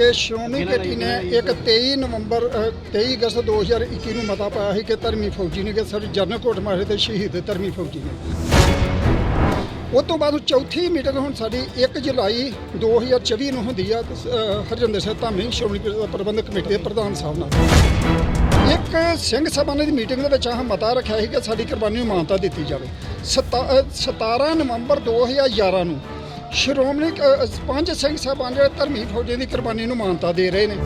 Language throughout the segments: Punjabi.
ਕਿ ਸ਼੍ਰੋਮਣੀ ਕਮੇਟੀ ਨੇ ਇੱਕ 23 ਨਵੰਬਰ ਅ, 23 ਅਗਸਤ 2021 ਨੂੰ ਮਤਾ ਪਾਇਆ ਸੀ ਕਿ ਧਰਮੀ ਫੌਜੀ ਨੇ ਕਿ ਸਰ ਜਨਰਲ ਕੋਟ ਮਾਰੇ ਤੇ ਸ਼ਹੀਦ ਧਰਮੀ ਫੌਜੀ ਨੇ। ਉਸ ਤੋਂ ਬਾਅਦ ਚੌਥੀ ਮੀਟਿੰਗ ਹੁਣ ਸਾਡੀ 1 ਜੁਲਾਈ 2024 ਨੂੰ ਹੁੰਦੀ ਆ ਅ, ਹਰਜਿੰਦਰ ਸਿੰਘ ਧਾਮੀ ਸ਼੍ਰੋਮਣੀ ਪ੍ਰ- ਪ੍ਰਬੰਧਕ ਕਮੇਟੀ ਦੇ ਪ੍ਰਧਾਨ ਸਾਹਿਬ ਨਾਲ। ਇੱਕ ਸਿੰਘ ਸਭਾਵਾਂ ਦੀ ਮੀਟਿੰਗ ਦੇ ਵਿੱਚ ਆਹ ਮਤਾ ਰੱਖਿਆ ਸੀ ਕਿ ਸਾਡੀ ਕੁਰਬਾਨੀ ਨੂੰ ਮਾਨਤਾ ਦਿੱਤੀ ਜਾਵੇ। ਸਤਾ- ਅ, 17 ਨਵੰਬਰ 2011 ਨੂੰ ਸ਼੍ਰੋਮਣੀ ਅ, ਪੰਜ ਸਿੰਘ ਸਾਹਿਬਾਨ ਜਿਹੜੇ ਧਰਮੀ ਫੌਜਾਂ ਦੀ ਕੁਰਬਾਨੀ ਨੂੰ ਮਾਨਤਾ ਦੇ ਰਹੇ ਨੇ।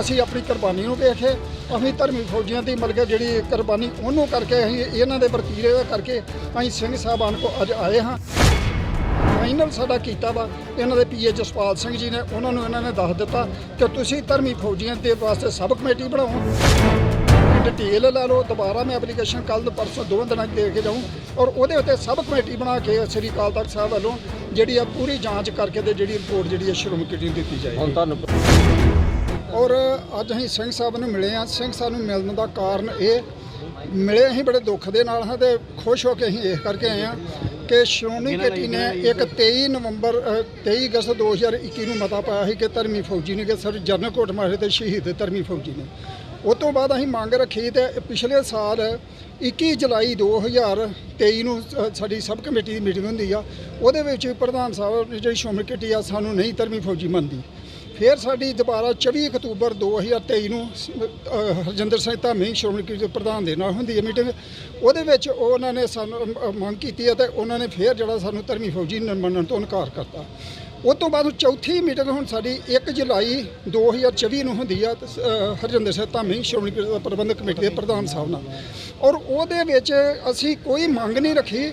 ਅਸੀਂ ਆਪਣੀ ਕੁਰਬਾਨੀ ਨੂੰ ਵੇਖੇ ਅਸੀਂ ਧਰਮੀ ਫੌਜੀਆਂ ਦੀ ਮਤਲਬ ਜਿਹੜੀ ਕੁਰਬਾਨੀ ਉਹਨੂੰ ਕਰਕੇ ਅਸੀਂ ਇਹਨਾਂ ਦੇ ਵਰਤੀਰੇ ਦਾ ਕਰਕੇ ਅਸੀਂ ਸਿੰਘ ਸਾਹਿਬਾਨ ਕੋ ਅੱਜ ਆਏ ਹਾਂ। ਫਾਈਨਲ ਸਾਡਾ ਕੀਤਾ ਵਾ। ਇਹਨਾਂ ਦੇ ਪੀਏ ਜਸਪਾਲ ਸਿੰਘ ਜੀ ਨੇ ਉਹਨਾਂ ਨੂੰ ਇਹਨਾਂ ਨੇ ਦੱਸ ਦਿੱਤਾ ਕਿ ਤੁਸੀਂ ਧਰਮੀ ਫੌਜੀਆਂ ਦੇ ਵਾਸਤੇ ਸਬ ਕਮੇਟੀ ਬਣਾਓ। ਡਿਟੇਲ ਲੈ ਲਓ ਦੁਬਾਰਾ ਮੈਂ ਐਪਲੀਕੇਸ਼ਨ ਕੱਲ ਪਰਸੋਂ ਦੋਵਾਂ ਦਿਨਾਂ 'ਚ ਦੇ ਕੇ ਜਾਊਂ। ਔਰ ਉਹਦੇ ਉੱਤੇ ਸਬ ਕਮੇਟੀ ਬਣਾ ਕੇ ਸ੍ਰੀ ਅਕਾਲ ਤਖਤ ਸਾਹਿਬ ਵੱਲੋਂ ਜਿਹੜੀ ਆ ਪੂਰੀ ਜਾਂਚ ਕਰਕੇ ਤੇ ਜਿਹੜੀ ਰਿਪੋਰਟ ਜਿਹੜੀ ਹੈ ਸ਼੍ਰੋਮਣੀ ਕਮੇਟੀ ਨੂੰ ਦਿੱਤੀ ਜਾਏਗੀ। ਹੁਣ ਤੁਹਾਨੂੰ ਔਰ ਅੱਜ ਅਸੀਂ ਸਿੰਘ ਸਾਹਿਬ ਨੂੰ ਮਿਲੇ ਆ ਸਿੰਘ ਸਾਹਿਬ ਨੂੰ ਮਿਲਣ ਦਾ ਕਾਰਨ ਇਹ ਮਿਲੇ ਅਸੀਂ ਬੜੇ ਦੁੱਖ ਦੇ ਨਾਲ ਹਾਂ ਤੇ ਖੁਸ਼ ਹੋ ਕੇ ਅਸੀਂ ਇਸ ਕਰਕੇ ਆਏ ਆ ਕਿ ਸ਼੍ਰੋਮਣੀ ਕਮੇਟੀ ਨੇ ਇੱਕ 23 ਨਵੰਬਰ ਅ, 23 ਅਗਸਤ 2021 ਨੂੰ ਮਤਾ ਪਾਇਆ ਸੀ ਕਿ ਧਰਮੀ ਫੌਜੀ ਨੇ ਕਿ ਸਰ ਜਨਰਲ ਕੋਟ ਮਾਰੇ ਤੇ ਸ਼ਹੀਦ ਧਰਮੀ ਫੌਜੀ ਨੇ। ਉਸ ਤੋਂ ਬਾਅਦ ਅਸੀਂ ਮੰਗ ਰੱਖੀ ਤੇ ਪਿਛਲੇ ਸਾਲ 21 ਜੁਲਾਈ 2023 ਨੂੰ ਸਾਡੀ ਸਬ ਕਮੇਟੀ ਦੀ ਮੀਟਿੰਗ ਹੁੰਦੀ ਆ। ਉਹਦੇ ਵਿੱਚ ਪ੍ਰਧਾਨ ਸਾਹਿਬ ਜਿਹੜੀ ਸ਼੍ਰੋਮਣੀ ਕਮੇਟੀ ਆ, ਸਾਨੂੰ ਨਹੀਂ ਧਰਮੀ ਫੌਜੀ ਮੰਨਦੀ। ਫਿਰ ਸਾਡੀ ਦੁਬਾਰਾ 24 ਅਕਤੂਬਰ 2023 ਨੂੰ ਸ- ਅ, ਹਰਜਿੰਦਰ ਸਿੰਘ ਧਾਮੀ ਸ਼੍ਰੋਮਣੀ ਕਮੇਟੀ ਪ੍ਰਧਾਨ ਦੇ ਨਾਲ ਹੁੰਦੀ ਹੈ ਮੀਟਿੰਗ। ਉਹਦੇ ਵਿੱਚ ਉਹਨਾਂ ਨੇ ਸਾਨੂੰ ਮੰਗ ਕੀਤੀ ਹੈ ਤੇ ਉਹਨਾਂ ਨੇ ਫਿਰ ਜਿਹੜਾ ਸਾਨੂੰ ਧਰਮੀ ਫੌਜੀ ਨ- ਮੰਨਣ ਤੋਂ ਇਨਕਾਰ ਕਰਤਾ। ਉਸ ਤੋਂ ਬਾਅਦ ਚੌਥੀ ਮੀਟਿੰਗ ਹੁਣ ਸਾਡੀ 1 ਜੁਲਾਈ 2024 ਨੂੰ ਹੁੰਦੀ ਆ ਹਰਜਿੰਦਰ ਸਿੰਘ ਧਾਮੀ ਸ਼੍ਰੋਮਣੀ ਪ੍ਰਬੰਧਕ ਕਮੇਟੀ ਦੇ ਪ੍ਰਧਾਨ ਸਾਹਿਬ ਨਾਲ। ਔਰ ਉਹਦੇ ਵਿੱਚ ਅਸੀਂ ਕੋਈ ਮੰਗ ਨਹੀਂ ਰੱਖੀ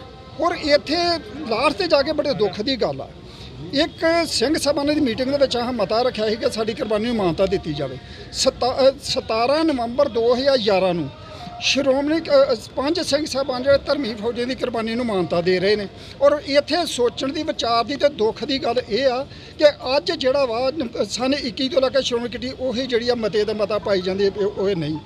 ਔਰ ਇੱਥੇ ਲਾਸਟ ਤੇ ਜਾ ਕੇ ਬੜੇ ਦੁੱਖ ਦੀ ਗੱਲ ਆ। ਇੱਕ ਸਿੰਘ ਸਭਾਵਾਂ ਦੀ ਮੀਟਿੰਗ ਦੇ ਵਿੱਚ ਆਹ ਮਤਾ ਰੱਖਿਆ ਸੀ ਕਿ ਸਾਡੀ ਕੁਰਬਾਨੀ ਨੂੰ ਮਾਨਤਾ ਦਿੱਤੀ ਜਾਵੇ। ਸਤਾ- ਅ, 17 ਨਵੰਬਰ 2011 ਨੂੰ ਸ਼੍ਰੋਮਣੀ ਅ, ਪੰਜ ਸਿੰਘ ਸਾਹਿਬਾਨ ਜਿਹੜੇ ਧਰਮੀ ਫੌਜਾਂ ਦੀ ਕੁਰਬਾਨੀ ਨੂੰ ਮਾਨਤਾ ਦੇ ਰਹੇ ਨੇ। ਔਰ ਇੱਥੇ ਸੋਚਣ ਦੀ ਵਿਚਾਰ ਦੀ ਤੇ ਦੁੱਖ ਦੀ ਗੱਲ ਇਹ ਆ ਕਿ ਅੱਜ ਜਿਹੜਾ ਵਾ ਸਨ 21 ਤੋਂ ਲੈ ਕੇ ਸ਼੍ਰੋਮਣੀ ਕਮੇਟੀ ਉਹੀ ਜਿਹੜੀ ਆ ਮਤੇ ਦਾ ਮਤਾ ਪਾਈ ਜਾਂਦੀ ਉਹ ਨਹੀਂ।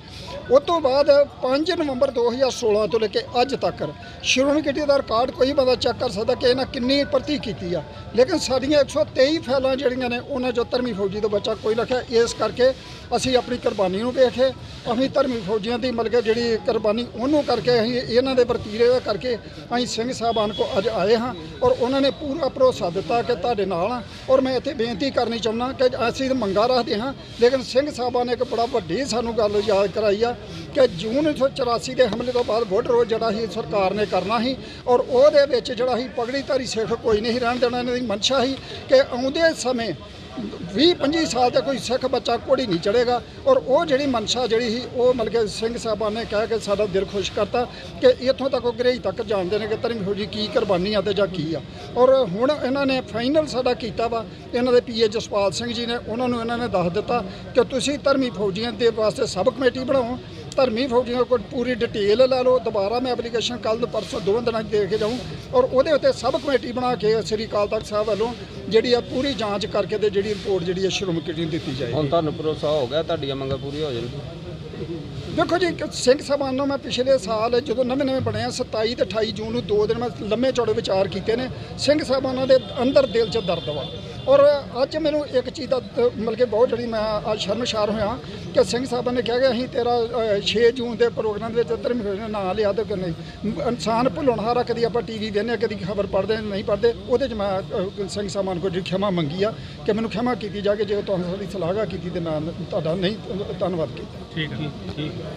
ਉਸ ਤੋਂ ਬਾਅਦ 5 ਨਵੰਬਰ 2016 ਤੋਂ ਲੈ ਕੇ ਅੱਜ ਤੱਕ ਸ਼੍ਰੋਮਣੀ ਕਮੇਟੀ ਦਾ ਰਿਕਾਰਡ ਕੋਈ ਬੰਦਾ ਚੈੱਕ ਕਰ ਸਕਦਾ ਕਿ ਇਹਨਾਂ ਕਿੰਨੀ ਭਰਤੀ ਕੀਤੀ ਆ। ਲੇਕਿਨ ਸਾਡੀਆਂ 123 ਫੈਲਾਂ ਜਿਹੜੀਆਂ ਨੇ ਉਹਨਾਂ ਚੋਂ ਧਰਮੀ ਫੌਜੀ ਤੋਂ ਬੱਚਾ ਕੋਈ ਰੱਖਿਆ ਇਸ ਕਰਕੇ ਅਸੀਂ ਆਪਣੀ ਕੁਰਬਾਨੀ ਨੂੰ ਵੇਖੇ। ਅਸੀਂ ਧਰਮੀ ਫੌਜੀਆਂ ਦੀ ਮਤਲਬ ਕਿ ਜਿਹੜੀ ਕੁਰਬਾਨੀ ਉਹਨੂੰ ਕਰਕੇ ਅਸੀਂ ਇਹਨਾਂ ਦੇ ਵਰਤੀਰੇ ਕਰਕੇ ਅਸੀਂ ਸਿੰਘ ਸਾਹਿਬਾਨ ਕੋ ਅੱਜ ਆਏ ਹਾਂ ਔਰ ਉਹਨਾਂ ਨੇ ਪੂਰਾ ਭਰੋਸਾ ਦਿੱਤਾ ਕਿ ਤੁਹਾਡੇ ਨਾਲ ਆ ਔਰ ਮੈਂ ਇੱਥੇ ਬੇਨਤੀ ਕਰਨੀ ਚਾਹੁੰਦਾ ਕਿ ਅਸੀਂ ਤਾਂ ਮੰਗਾ ਰੱਖਦੇ ਹਾਂ, ਲੇਕਿਨ ਸਿੰਘ ਸਾਹਿਬਾਨ ਨੇ ਇੱਕ ਬੜਾ ਵੱਡੀ ਸਾਨੂੰ ਗੱਲ ਯਾਦ ਕਰਾਈ ਆ ਕਿ ਜੂਨ 1984 ਦੇ ਹਮਲੇ ਤੋਂ ਬਾਅਦ ਵੋਟ ਰੋਜ਼ ਜਿਹੜਾ ਸੀ ਸਰਕਾਰ ਨੇ ਕਰਨਾ ਸੀ ਔਰ ਉਹਦੇ ਵਿੱਚ ਜਿਹੜਾ ਸੀ ਪਗੜੀ ਧਾਰੀ ਸਿੱਖ ਕੋਈ ਨਹੀਂ ਰਹਿਣ ਦੇਣਾ ਇਹਨਾਂ ਦੀ ਮਨਸ਼ਾ ਸੀ ਕਿ ਆਉਂਦੇ ਸਮੇਂ 20 25 ਸਾਲ ਦਾ ਕੋਈ ਸਿੱਖ ਬੱਚਾ ਕੋੜੀ ਨਹੀਂ ਚੜੇਗਾ ਔਰ ਉਹ ਜਿਹੜੀ ਮਨਸ਼ਾ ਜਿਹੜੀ ਸੀ, ਉਹ ਮਤਲਬ ਕਿ ਸਿੰਘ ਸਾਹਿਬਾਨ ਨੇ ਕਹਿ ਕੇ ਸਾਡਾ ਦਿਲ ਖੁਸ਼ ਕਰਤਾ ਕਿ ਇੱਥੋਂ ਤੱਕ ਉਹ ਗਰੇਜ ਤੱਕ ਜਾਣਦੇ ਨੇ ਕਿ ਧਰਮ ਫੌਜੀ ਕੀ ਕੁਰਬਾਨੀ ਆ ਤੇ ਜਾਂ ਕੀ ਆ। ਔਰ ਹੁਣ ਇਹਨਾਂ ਨੇ ਫਾਈਨਲ ਸਾਡਾ ਕੀਤਾ ਵਾ। ਇਹਨਾਂ ਦੇ ਪੀਏ ਜਸਪਾਲ ਸਿੰਘ ਜੀ ਨੇ, ਉਹਨਾਂ ਨੂੰ ਇਹਨਾਂ ਨੇ ਦੱਸ ਦਿੱਤਾ ਕਿ ਤੁਸੀਂ ਧਰਮੀ ਫੌਜੀਆਂ ਦੇ ਵਾਸਤੇ ਸਬ ਕਮੇਟੀ ਬਣਾਓ। ਧਰਮੀ ਫੌਜੀਆਂ ਕੋਲ ਪੂਰੀ ਡਿਟੇਲ ਲੈ ਲਓ। ਦੁਬਾਰਾ ਮੈਂ ਐਪਲੀਕੇਸ਼ਨ ਕੱਲ ਪਰਸੋਂ ਦੋਵਾਂ ਦਿਨਾਂ 'ਚ ਦੇ ਕੇ ਜਾਊਂ। ਔਰ ਉਹਦੇ ਉੱਤੇ ਸਬ ਕਮੇਟੀ ਬਣਾ ਕੇ ਸ੍ਰੀ ਅਕਾਲ ਤਖਤ ਸਾਹਿਬ ਵੱਲੋਂ ਜਿਹੜੀ ਆ ਪੂਰੀ ਜਾਂਚ ਕਰਕੇ ਤੇ ਜਿਹੜੀ ਰਿਪੋਰਟ ਜਿਹੜੀ ਹੈ ਸ਼੍ਰੋਮਣੀ ਕਮੇਟੀ ਨੂੰ ਦਿੱਤੀ ਜਾਏਗੀ। ਹੁਣ ਤੁਹਾਨੂੰ ਭਰੋਸਾ ਹੋ ਗਿਆ ਤੁਹਾਡੀਆਂ ਮੰਗਾਂ ਪੂਰੀਆਂ ਹੋ ਜਾਣਗੀਆਂ? ਦੇਖੋ ਜੀ ਸਿੰਘ ਸਾਹਿਬਾਨ ਨੂੰ ਮੈਂ ਪਿਛਲੇ ਸਾਲ ਜਦੋਂ ਨਵੇਂ ਨਵੇਂ ਬਣਿਆ 27 ਤੇ 28 ਜੂਨ ਨੂੰ ਦੋ ਦਿਨ ਮੈਂ ਲੰਮੇ ਚੌੜੇ ਵਿਚਾਰ ਕੀਤੇ ਨੇ। ਸਿੰਘ ਸਾਹਿਬਾਨਾਂ ਦੇ ਅੰਦਰ ਦਿਲ 'ਚ ਦਰਦ ਵਾ। ਔਰ ਅੱਜ ਮੈਨੂੰ ਇੱਕ ਚੀਜ਼ ਦਾ ਮਤਲਬ ਕਿ ਬਹੁਤ ਜਿਹੜੀ ਮੈਂ ਅੱਜ ਸ਼ਰਮਸ਼ਾਰ ਹੋਇਆ ਕਿ ਸਿੰਘ ਸਾਹਿਬਾਨ ਨੇ ਕਿਹਾ ਕਿ ਅਸੀਂ ਤੇਰਾ ਅ, 6 ਜੂਨ ਦੇ ਪ੍ਰੋਗਰਾਮ ਦੇ ਵਿੱਚ ਧਰਮ ਨੇ ਨਾਂ ਲਿਆ ਤੇ ਕਿ ਨਹੀਂ। ਇਨਸਾਨ ਭੁੱਲਣਹਾਰਾ ਕਦੀ ਆਪਾਂ ਟੀਵੀ ਵੇਖਦੇ ਕਦੀ ਖਬਰ ਪੜ੍ਹਦੇ ਨਹੀਂ ਪੜ੍ਹਦੇ ਉਹਦੇ 'ਚ ਮੈਂ ਸਿੰਘ ਸਾਹਿਬਾਨ ਕੋਲ ਜਿਹੜੀ ਖਿਮਾ ਮੰਗੀ ਆ ਕਿ ਮੈਨੂੰ ਖਿਮਾ ਕੀਤੀ ਜਾ ਕੇ ਜੇ ਤੁਹਾਨੂੰ ਸਾਡੀ ਸਲਾਹਗਾ ਕੀਤੀ ਤੇ ਮੈਂ ਤੁਹਾਡਾ ਨਹੀਂ ਧੰਨਵਾਦ ਕੀਤਾ। ਠੀਕ ਹੈ। ਠੀਕ।